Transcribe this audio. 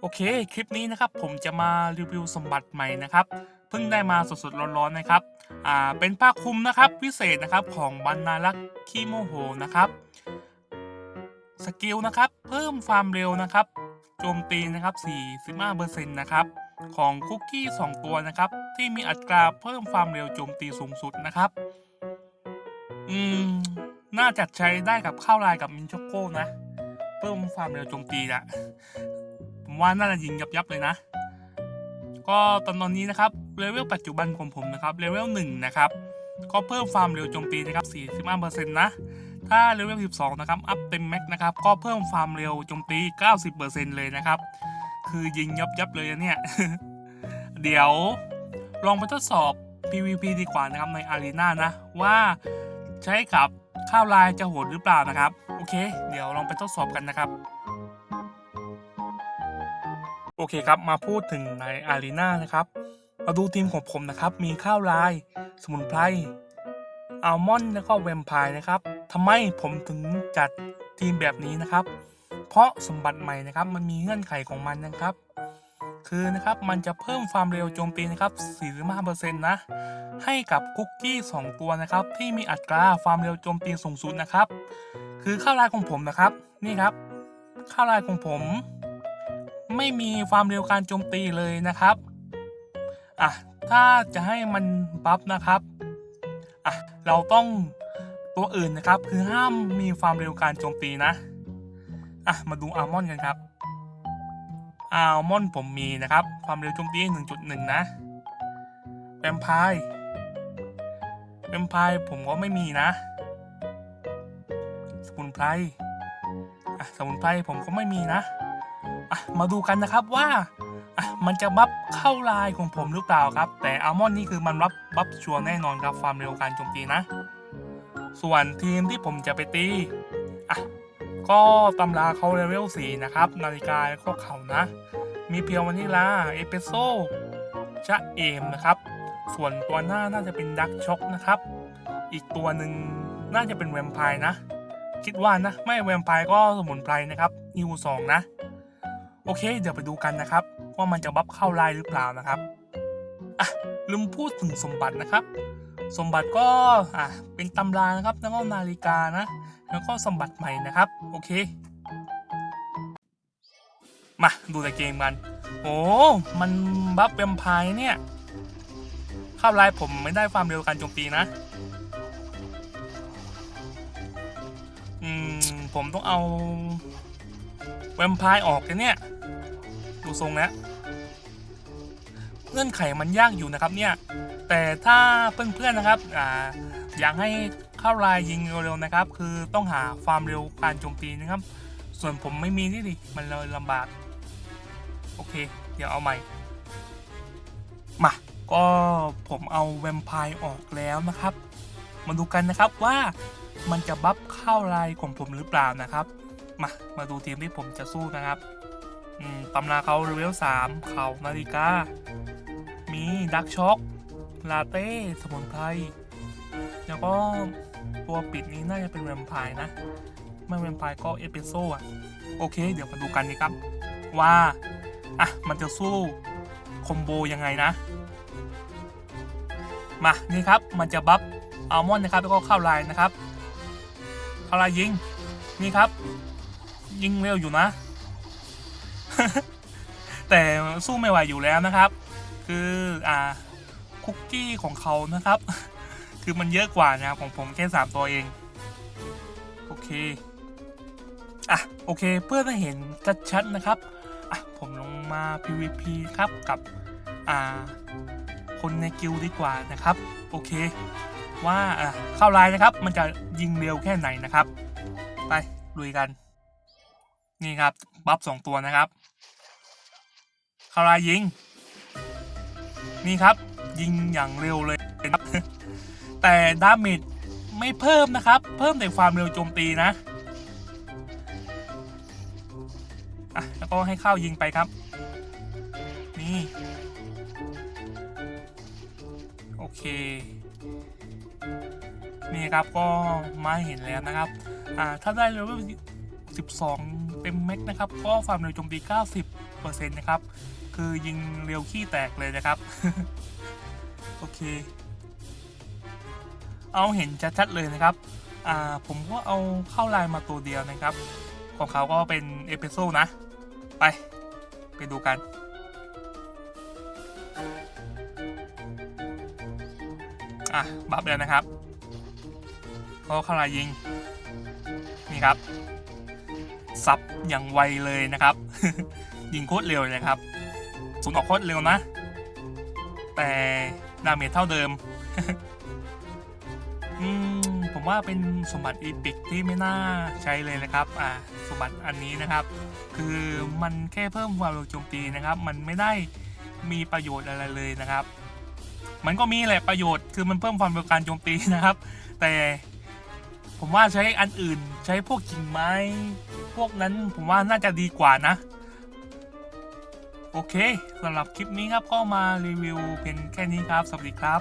โอเค คลิปนี้นะครับผมจะมารีวิวสมบัติใหม่นะครับ เพิ่งได้มาสดๆร้อนๆนะครับ อ่า เป็นผ้าคลุมนะครับพิเศษนะครับของบรรณารักษ์คีโมโหนะครับ สกิลนะครับ เพิ่มความเร็วนะครับ โจมตีนะครับ 45%นะครับของคุกกี้ 2 ตัวนะครับ ที่มีอัตราเพิ่มความเร็วโจมตีสูงสุดนะครับ อืม น่าจะใช้ได้กับข้าวลายกับมินช็อกโก้นะ เพิ่มความเร็วโจมตีอะผมว่าน่าจะยิงยับยับเลยนะ ก็ตอนนี้นะครับเลเวลปัจจุบันของผมนะครับเลเวล1นะครับก็เพิ่มความเร็วโจมตีนะครับ45%นะถ้าเลเวล12 นะครับ อัพเต็มแม็กนะครับ ก็เพิ่มความเร็วโจมตี 90%เลยนะครับ คือยิงยับยับเลยเนี่ย เดี๋ยวลองไปทดสอบ PVP ดีกว่านะครับในอารีนานะ ว่าใช้กับ ข้าวลายจะโหดหรือเปล่านะครับ โอเค เดี๋ยวลองไปทดสอบกันนะครับ โอเคครับมาพูดถึงในอารีนานะครับมาดูทีมของผมนะครับ มีข้าวลาย สมุนไพรอัลมอนด์แล้วก็แวมไพร์นะครับทำไมผมถึงจัดทีมแบบนี้นะครับ เพราะสมบัติใหม่นะครับ มันมีเงื่อนไขของมันนะครับ คือนะครับมันจะเพิ่มความเร็วโจมตีนะครับ 45%นะ ให้กับคุกกี้ 2 ตัวนะครับ ที่มีอัตราความเร็วโจมตีสูงสุดนะครับ คือข้าวลายของผมนะครับ นี่ครับ ข้าวลายของผม ไม่มีความเร็วการโจมตีเลยนะครับอะถ้าจะให้มันบัฟนะครับอะเราต้องตัวอื่นนะครับ คือห้ามมีความเร็วการโจมตีนะอะมาดูอัลมอนกันครับ อัลมอนด์ผมมีนะครับ ความเร็วโจมตี 1.1 นะแวมไพร์แวมไพร์ผมก็ไม่มีนะ สมุนไพรอะสมุนไพรผมก็ไม่มีนะอะมาดูกันนะครับว่าอะมันจะบัฟเข้าลายของผมหรือเปล่าครับ แต่อัลมอนด์นี่คือมันรับบัฟชัวร์แน่นอนครับความเร็วการโจมตีนะ ส่วนทีมที่ผมจะไปตีอะ ก็ตำราเขาเลเวล4นะครับ นาฬิกาแล้วกเขานะ มีเพียววานิลา เอสเปรสโซ่ชะเอมนะครับ ส่วนตัวหน้าน่าจะเป็นดักช็อกนะครับ อีกตัวหนึ่งน่าจะเป็นแวมไพร์นะ คิดว่านะ ไม่แวมไพร์ก็สมุนไพรนะครับนิวสองนะ โอเค เดี๋ยวไปดูกันนะครับ ว่ามันจะบัฟเข้าลายหรือเปล่านะครับอะลืมพูดถึงสมบัตินะครับ สมบัติก็อะเป็นตำรานะครับแล้วก็นาฬิกานะ แล้วก็สมบัติใหม่นะครับโอเค มาดูในเกมกัน โอ้ มันบัฟแวมไพร์เนี่ยข้าวลายผมไม่ได้ความเร็วการโจมตีนะอืมผมต้องเอาแวมไพร์ออกกันเนี่ย ดูทรงแล้วเงื่อนไขมันยากอยู่นะครับเนี่ย แต่ถ้าเพื่อนๆนะครับออยากให้เข้าลายยิงเร็วๆนะครับ คือต้องหาความเร็วการโจมตีนะครับ ส่วนผมไม่มีนี่ดิมันเลยลำบาก โอเค เดี๋ยวเอาใหม่ มา ก็ผมเอาแวมไพร์ออกแล้วนะครับ มาดูกันนะครับว่ามันจะบัฟเข้าลายของผมหรือเปล่านะครับ มา มาดูทีมที่ผมจะสู้นะครับตำราเขาเลเวล3เขานาฬิกา มีดักช็อก ลาเต้สมุนไพรแล้วก็ตัวปิดนี้น่าจะเป็นแวมไพร์นะไม่แวมไพร์ก็เอสเปรสโซ่อะโอเค เดี๋ยวมาดูกันดีครับ ว่า อะ มันจะสู้คอมโบยังไงนะ มา นี่ครับ มันจะบัฟอัลมอนด์นะครับ แล้วก็เข้าลายนะครับ เข้าลายยิง นี่ครับ ยิงเร็วอยู่นะ แต่สู้ไม่ไหวอยู่แล้วนะครับ คือ อ่า คุกกี้ของเขานะครับ คือมันเยอะกว่านะครับของผมแค่สามตัวเอง โอเค อะ โอเค เพื่อให้เห็นชัดๆนะครับ อะ ผมลงมา PVP ครับกับ อ่า คนในกิลด์ดีกว่านะครับ โอเค ว่าอะเข้าไลน์นะครับ มันจะยิงเร็วแค่ไหนนะครับ ไปลุยกัน นี่ครับ บัฟสองตัวนะครับเข้าไลน์ยิงนี่ครับ ยิงอย่างเร็วเลยครับ แต่ดาเมจไม่เพิ่มนะครับ เพิ่มแต่ความเร็วโจมตีนะอะแล้วก็ให้เข้ายิงไปครับ นี่ โอเค นี่ครับก็มาเห็นแล้วนะครับ อ่า ถ้าได้เลเวล12 เต็มแม็กนะครับ ก็ความเร็วโจมตี 90%นะครับ คือยิงเร็วขี้แตกเลยนะครับ โอเค เอาเห็นชัดๆเลยนะครับ อ่าผมก็เอาเข้าลน์มาตัวเดียวนะครับ ของเขาก็เป็นเอพิโซนะ ไป ไปดูกันอะบัฟแล้วนะครับก็เข้าลน์ยิง นี่ครับซับอย่างไวเลยนะครับ ยิงโคตรเร็วเลยครับ สูนย์ออกโคตรเร็วนะ แต่ดาเมจเท่าเดิม อืม ผมว่าเป็นสมบัติอีพิกที่ไม่น่าใช้เลยนะครับ อ่า สมบัติอันนี้นะครับ คือมันแค่เพิ่มความเร็วโจมตีนะครับ มันไม่ได้มีประโยชน์อะไรเลยนะครับ มันก็มีแหละประโยชน์ คือมันเพิ่มความเร็วการโจมตีนะครับ แต่ผมว่าใช้อันอื่นใช้พวกกิ่งไม้ พวกนั้นผมว่าน่าจะดีกว่านะ โอเคสำหรับคลิปนี้ครับก็มารีวิวเพียงแค่นี้ครับ สวัสดีครับ